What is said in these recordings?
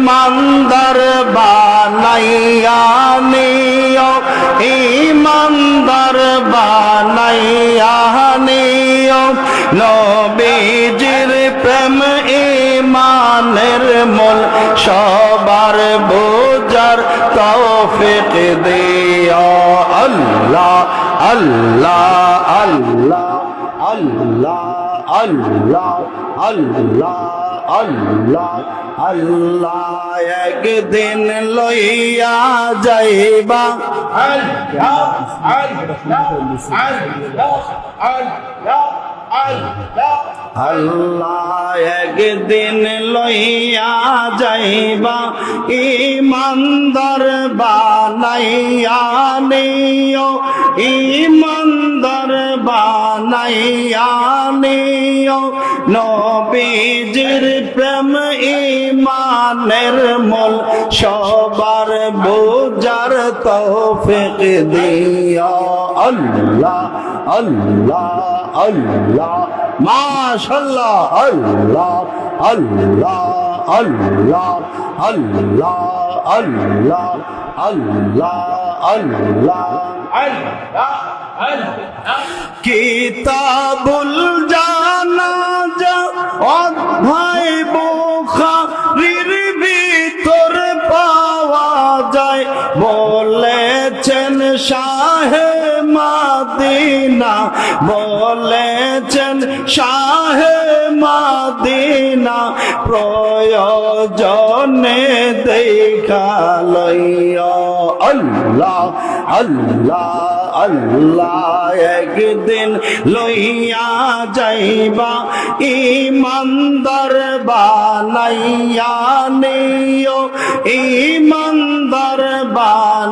ইমানদার বানাইয়া নিও, ইমানদার বানাইয়া নিও। নবীজির প্রেম ইমানের মূল, সবার বোঝার তৌফিক দিও। আল্লাহ আল্লাহ আল্লাহ আল্লাহ আল্লাহ আল্লাহ। আল্লাহ আল্লাহ একদিন লইয়া যাইবা। আল্লাহ একদিন লইয়া যাইবা ইমানদার বানাইয়া নিও ইমানদার বানাইয়া নিও। নবীজির প্রেম ইমানের মূল, সবার বোঝার তৌফিক দিও আল্লাহ আল্লাহ আল্লাহ, মাশাল্লাহ আল্লাহ আল্লাহ আল্লাহ আল্লাহ আল্লাহ আল্লাহ আল্লাহ। কিতাবুল শাহে মাদিনা, বলেছেন শাহে মাদিনা, প্রয়োজনে দেখা আল্লাহ আল্লাহ আল্লাহ একদিন লইয়া যাইবা ইমানদার বানাইয়া নিও ইমানদার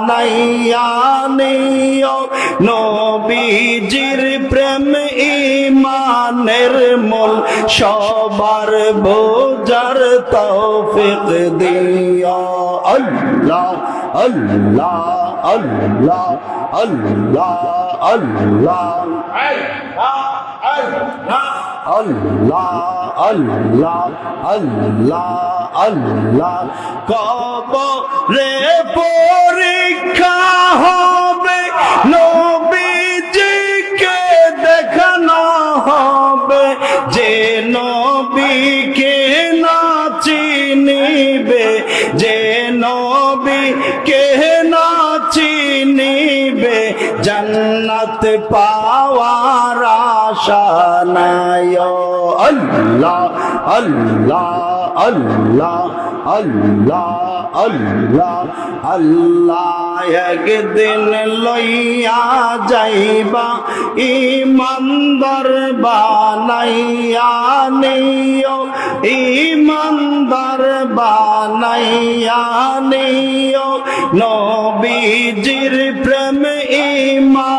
বানাইয়া নিও। নবীজির প্রেম ইমানের মূল, সবার বোঝার তৌফিক দিও। আল্লাহ আল্লাহ আল্লাহ আল্লাহ আল্লাহ। আল্লাহ আল্লাহ। আল্লাহ আল্লাহ কবরে পরীক্ষা হবে, নবীজিকে দেখানো হবে। যে নবীকে না চিনিবে, যে নবীকে না চিনিবে, জান্নাত পাওয়ার নাই। আল্লাহ আল্লাহ আল্লাহ আল্লাহ আল্লাহ আল্লাহ, একদিন লইয়া যাইবা ইমানদার বানাইয়া নিও ইমানদার বানাইয়া নিও। নবীজির প্রেম ইমানের মূল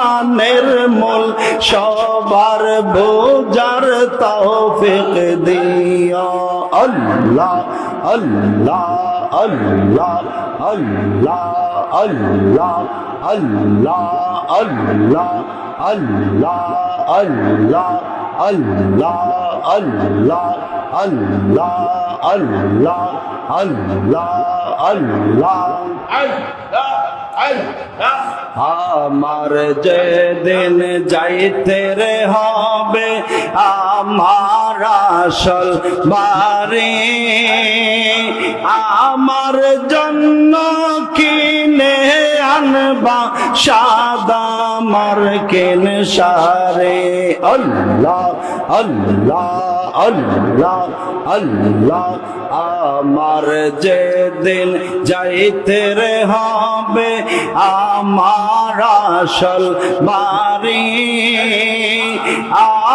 সবার বোঝার তৌফিক দিও আল্লাহ আল্লাহ আল্লাহ আল্লাহ আল্লাহ আল্লাহ আল্লাহ আল্লাহ আল্লাহ আল্লাহ আল্লাহ আল্লাহ আল্লাহ আল্লাহ আল্লাহ আমার যেদিন যাইতে রে হবে আমার আসল বাড়ি। আমার জন্য কিনে আনবা সাদা মার কেন সারে। আল্লাহ আল্লাহ আল্লাহ আল্লাহ, আমার যেদিন যাইতে রে হবে আমার আসল বাড়ি।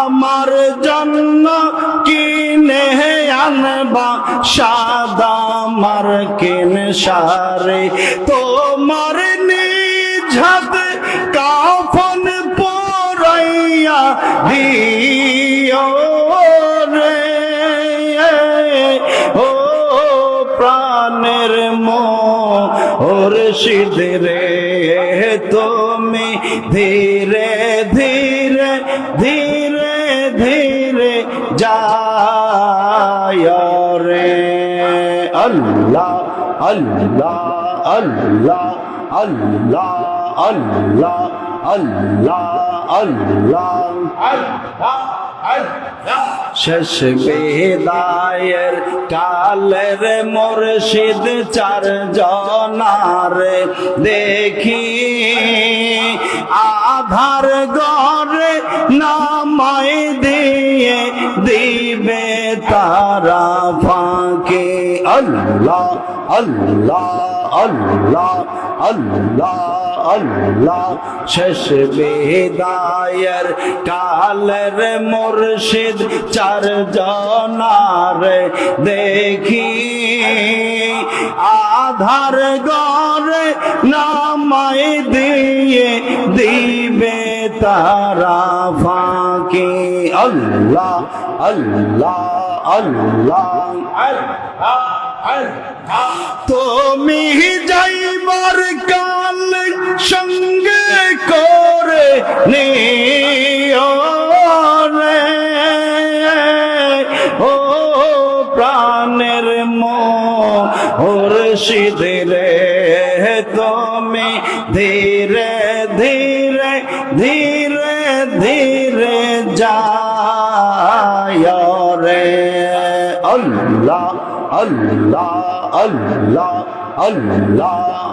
আমার জন্য কিনে আনবা সাদা মার কেন সারে। তোমার হাতে কাফন পরাইয়া দিও রে। ও প্রাণের মোর সিদরে তুমি ধীরে ধীরে ধীরে ধীরে যায় রে। আল্লাহ আল্লাহ আল্লাহ আল্লাহ। শেষ বেদায়ের কালের মুর্শিদ চার জনার দেখি। আধার গড়ে নামাই দিয়ে দিবে তারা ফাঁকে। আল্লাহ আল্লাহ আল্লাহ আল্লাহ। আল্লাহ শেষ বেদায়ের কালের মুর্শিদ চার জনার দেখি। আধার গড়ে নামাই দিয়ে দিবে তারা ফাঁকে। আল্লাহ আল্লাহ আল্লাহ তুমি এবার কাল সঙ্গে করে নে ও প্রাণের মোরশিদের তুমি ধীরে ধীরে ধীরে ধীরে যায় রে Allah, Allah, Allah, Allah.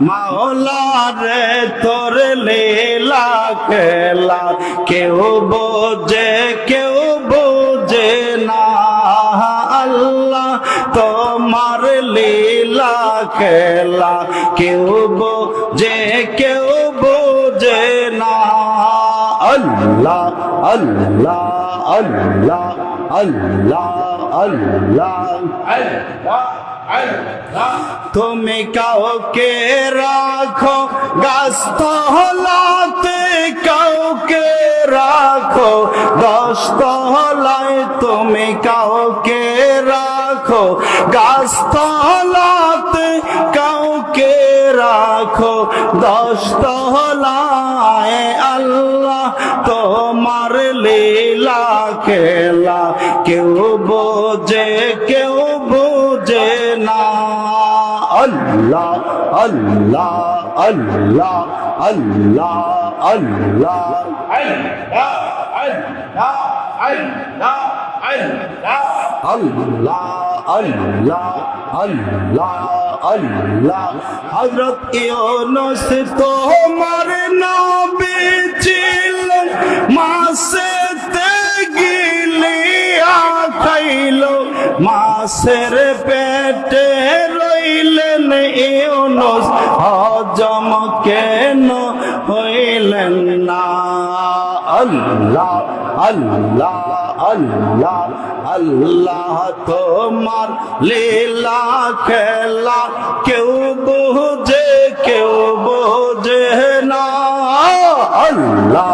মাওলা রে তোর লীলা খেলা কেউ বোঝে কেউ বোঝে না আল্লাহ তোমার লীলা খেলা কেউ বোঝে কেউ বোঝে না আল্লাহ আল্লাহ আল্লাহ আল্লাহ আল্লাহ তুমি কাউকে রাখো গাছ হলাতে কাউকে রাখো দশ হলায় তুমি কাউকে রাখো গাছ হলাতে কাউকে রাখো দশ হলায় আল্লাহ তোমার লীলা খেলা, কেউ আল্লাহ আল্লাহ আল্লাহ আল্লাহ। আল্লাহ আল্লাহ আল্লাহ। আল্লাহ হযরত ইউনুস তোমার নবী ছিল মাসেতে মাসের পেটে রইলেন ইউনুস, হজম কেন হইলেন না? আল্লাহ আল্লাহ আল্লাহ আল্লাহ তোমার লীলা খেলা কেউ বুঝে, কেউ বোঝে না। আল্লাহ